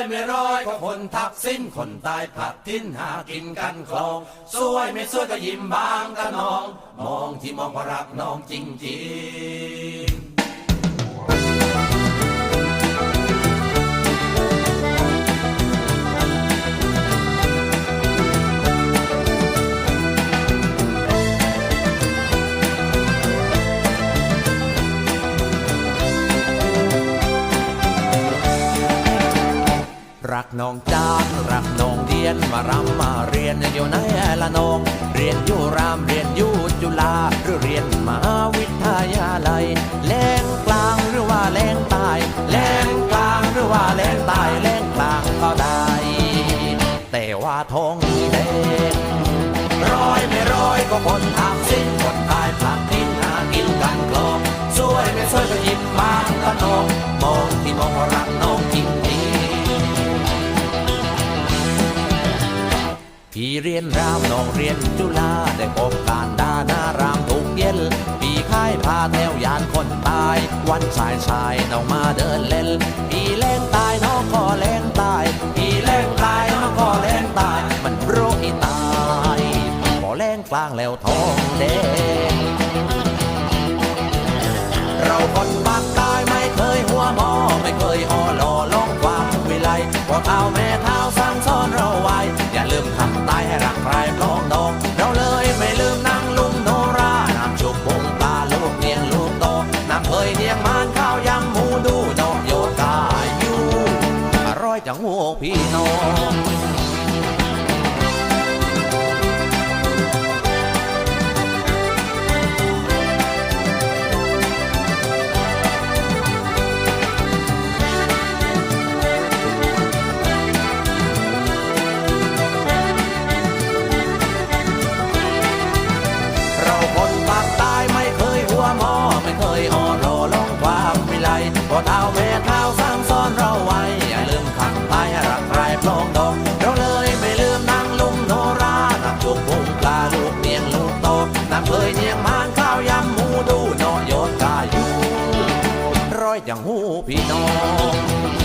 ยไม่ร้อยก็คนทักสิ้นคนตายผัดทิ้นหากินกันคลองสวยไม่สวยก็ยิ้มบางกะน้อง มองที่มองเพราะรักน้องจริงๆ รักน้องจานรักน้องเรียนมารำมาเรียนอยู่ไหนละน้อง เรียนอยู่รามเรียนอยู่จุฬาหรือเรียนมหาวิทยาลัยแรงกลางหรือว่าแรงใต้แรงกลางหรือว่าแรงใต้แรงกลางก็ได้ แต่ว่าทองแดงร้อยไม่ร้อยก็คนทำสิ้นคนตา เรียนรามน้องเรียนจุฬาได้พบการดานารามทุกเย็นพี่ค่ายพาแถวยานคนตาย วันชายชายน้องมาเดินเล่นพี่แรงตายน้องก็แรงตายพี่แรงตายน้องก็แรงตาย มันโรคตายพอแรงกลางแล้วท้องแดงเราคนปากตายไม่เคยหัวหมอไม่เคยอ่อหล่อลองความวิไลพวกเอาแม่ จังหัวพี่น้องเราคนปากตายไม่เคยหัวหมอไม่เคยออนรอลงความวิไลพอเท้าแม่เท้าสร้างซ้อนเราไว้ ให้รักใครพลองดอกเราเลยไม่ลืมนางลุงโนรานำจุกพุงปลาลูกเนียงลูกโตนำเคยเนียงมานข้าวยำหมูดูนอโยนกาอยู่ร้อยย่างหูพี่น้อง